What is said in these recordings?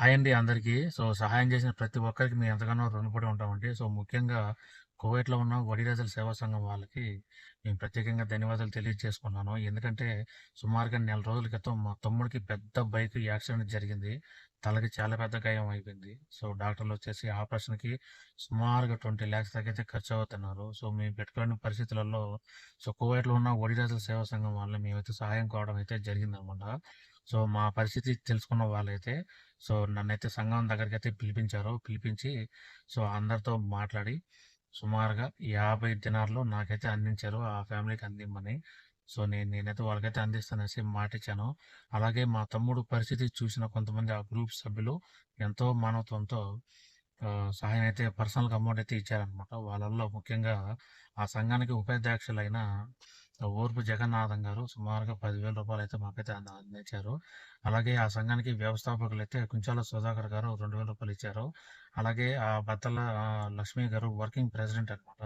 Hi అండి అందరికీ. So, సహాయం చేసిన ప్రతి ఒక్కరికి మేము ఎంతగానో రుణపడి ఉంటామండి. సో, ముఖ్యంగా కువైట్‌లో ఉన్న వడిరాజుల సేవా సంఘం వాళ్ళకి మేము ప్రత్యేకంగా ధన్యవాదాలు తెలియజేసుకున్నాను. ఎందుకంటే సుమారుగా నెల రోజుల క్రితం మా తమ్ముడికి పెద్ద బైక్ యాక్సిడెంట్ జరిగింది. తలకి చాలా పెద్ద గాయం అయిపోయింది. సో, డాక్టర్లు వచ్చేసి ఆపరేషన్‌కి సుమారుగా 20,00,000 దాకైతే ఖర్చు అవుతున్నారు. సో, మేము పెట్టుకునే పరిస్థితులలో సో, కువైట్‌లో ఉన్న ఒడిరాజుల సేవా సంఘం వాళ్ళని మేమైతే సహాయం కావడం అయితే జరిగిందనమాట. సో, మా పరిస్థితి తెలుసుకున్న వాళ్ళైతే సో, నన్నైతే సంఘం దగ్గరికి అయితే పిలిపించారు. పిలిపించి సో, అందరితో మాట్లాడి సుమారుగా 50 దినార్లు నాకైతే అందించారు. ఆ ఫ్యామిలీకి అందిమ్మని. సో, నేను నేనైతే వాళ్ళకైతే అందిస్తాననేసి మాటిచ్చాను. అలాగే మా తమ్ముడు పరిస్థితి చూసిన కొంతమంది ఆ గ్రూప్ సభ్యులు ఎంతో మానవత్వంతో సహాయం అయితే పర్సనల్‌గా అమౌంట్ అయితే ఇచ్చారనమాట. వాళ్ళల్లో ముఖ్యంగా ఆ సంఘానికి ఉపాధ్యక్షులైన ఓర్పు జగన్నాథం గారు సుమారుగా పదివేల రూపాయలు అయితే మాకైతే అందించారు. అలాగే ఆ సంఘానికి వ్యవస్థాపకులైతే కుంచాల సుధాకర్ గారు రెండు వేల రూపాయలు ఇచ్చారు. అలాగే ఆ బత్తల లక్ష్మి గారు వర్కింగ్ ప్రెసిడెంట్ అనమాట.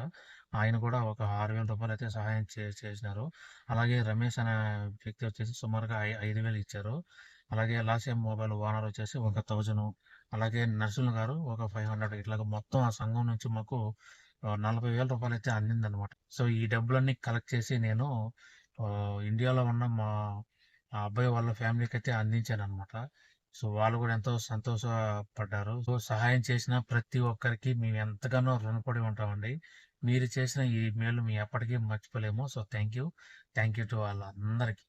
ఆయన కూడా ఒక ఆరు వేల రూపాయలు అయితే సహాయం చే చేసినారు. అలాగే రమేష్ అనే వ్యక్తి వచ్చేసి సుమారుగా ఐ 5,000 ఇచ్చారు. అలాగే లాసియం మొబైల్ ఓనర్ వచ్చేసి ఒక థౌజండ్ అలాగే నర్సులు గారు ఒక ఫైవ్ హండ్రెడ్ ఇట్లా మొత్తం ఆ సంఘం నుంచి మాకు నలభై వేల రూపాయలు అయితే అందిందనమాట. సో, ఈ డబ్బులన్నీ కలెక్ట్ చేసి నేను ఇండియాలో ఉన్న మా అబ్బాయి వాళ్ళ ఫ్యామిలీకి అయితే అందించాను అనమాట సో, వాళ్ళు కూడా ఎంతో సంతోషపడ్డారు. సో, సహాయం చేసిన ప్రతి ఒక్కరికి మేము ఎంతగానో రుణపడి ఉంటామండి. మీరు చేసిన ఈ మేలు మేము ఎప్పటికీ మర్చిపోలేము. So, thank you. Thank you to వాళ్ళ అందరికీ